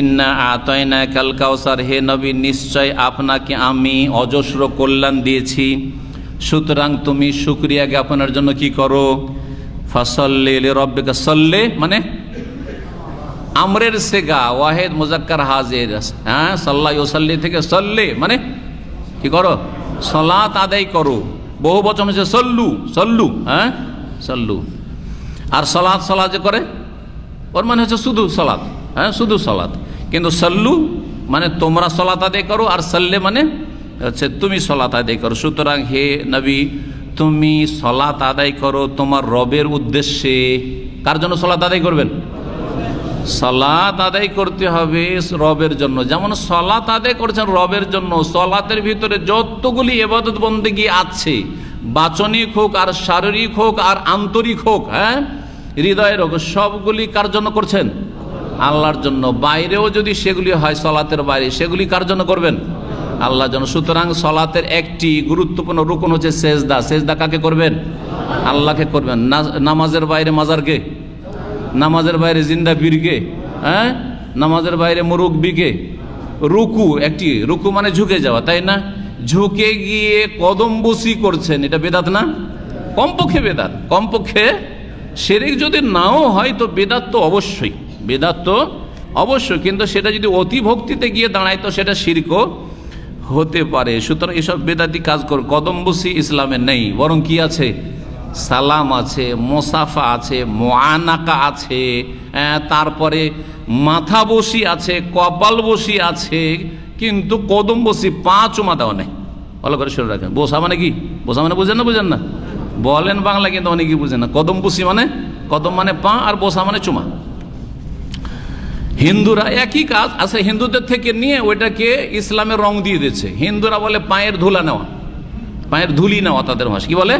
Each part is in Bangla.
ইন্না আতয়না কাল কাউসার, হে নবী, নিশ্চয় আপনাকে আমি অজস্র কল্যাণ দিয়েছি। সুতরাং তুমি শুক্রিয়া জ্ঞাপনের জন্য কি করো? ফসল্লে রব্বিকা সল্লে মানে আমরের সেগা, ওয়াহেদ মুজাক্কার হাজির। হ্যাঁ সাল্লাহ ওসাল্লি থেকে সল্লে মানে কি করো? সলাত আদায় করো। বহু বচন হচ্ছে সল্লু সল্লু হ্যাঁ সল্লু। আর সলাৎ সলাৎ যে করে? ওর মানে হচ্ছে শুধু সলাৎ হ্যাঁ শুধু সলাৎ কিন্তু সল্লু মানে তোমরা সলাৎ আদায় করো, আর সল্লে মানে হচ্ছে তুমি সলাৎ আদায় করো। সুতরাং হে নবী, তুমি সলাত আদায় করো তোমার রবের উদ্দেশ্যে। কার জন্য সলাৎ আদায় করবেন? সলাত আদায় করতে হবে রবের জন্য। যেমন সলাত আদায় করছেন রবের জন্য, সলাতের ভিতরে যতগুলি এবাদত বন্দেগি আছে, বাচনিক হোক, আর শারীরিক হোক, আর আন্তরিক হোক হ্যাঁ হৃদয়ের হোক, সবগুলি কার জন্য করছেন? আল্লাহর জন্য বাইরেও যদি সেগুলি হয় সলাতের বাইরে, সেগুলি কার জন্য করবেন? আল্লাহর জন্য। সুতরাং সলাতের একটি গুরুত্বপূর্ণ রুকন হচ্ছে সেজদা। সেজদা কাকে করবেন? আল্লাহকে করবেন। নামাজের বাইরে মাজারকে? নামাজের বাইরে জিন্দা বীরকে হ্যাঁ? নামাজের বাইরে মুরব্বীকে? রুকু, একটি রুকু মানে ঝুঁকে যাওয়া, তাই না? ঝুঁকে গিয়ে কদম বসি করছেন, এটা বেদাত না? কমপক্ষে বেদাত। কমপক্ষে সেরেক যদি নাও হয় তো বেদাত তো অবশ্যই। বেদাত তো অবশ্যই কিন্তু সেটা যদি অতি ভক্তিতে গিয়ে দাঁড়ায় তো সেটা শিরকও হতে পারে। সুতরাং এসব বেদাতি কাজ কর কদম বসি ইসলামে নেই। বরং কি আছে? সালাম আছে মোসাফা আছে মোয়ানাকা আছে আহ, তারপরে মাথা বসি আছে কপাল বসি আছে কিন্তু কদম বসি পা চুমা দেওয়া নেই। ভালো করে শুনে রাখেন। বসা মানে কি? বসা মানে বুঝেন না বুঝেন না? বলেন বাংলা কিন্তু অনেকেই বুঝেন না। কদম বসি মানে? কদম মানে পা আর বসা মানে চুমা। হিন্দুরা একই কাজ আচ্ছা হিন্দুদের থেকে নিয়ে ওইটাকে ইসলামের রং দিয়ে দিচ্ছে। হিন্দুরা বলে পায়ের ধুলা নেওয়া, পায়ের ধুলি নেওয়া তাদের ভাষা। কি বলে?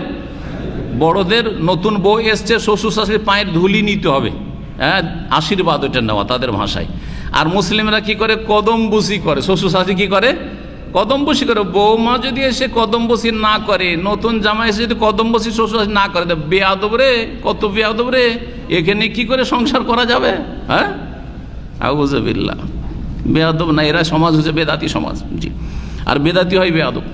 বড়দের নতুন বউ এসছে, শ্বশুর শাশুড়ি পায়ের ধুলি নিতে হবে। হ্যাঁ আশীর্বাদ ওইটা নেওয়া তাদের ভাষায়। আর মুসলিমরা কি করে? কদম বুসি করে। শ্বশুর শাশুড়ি কি করে? কদম বসি করে। বৌমা যদি এসে কদম বসি না করে, নতুন জামা এসে যদি কদম বসি শ্বশুর না করে বেয়াদব রে, কত বেয়াদব রে। এখানে কি করে সংসার করা যাবে? হ্যাঁ? আউজবিল্লা বেয়াদব না এরা সমাজ হচ্ছে বেদাতি সমাজ। জি। আর বেদাতি হয় বেয়াদব।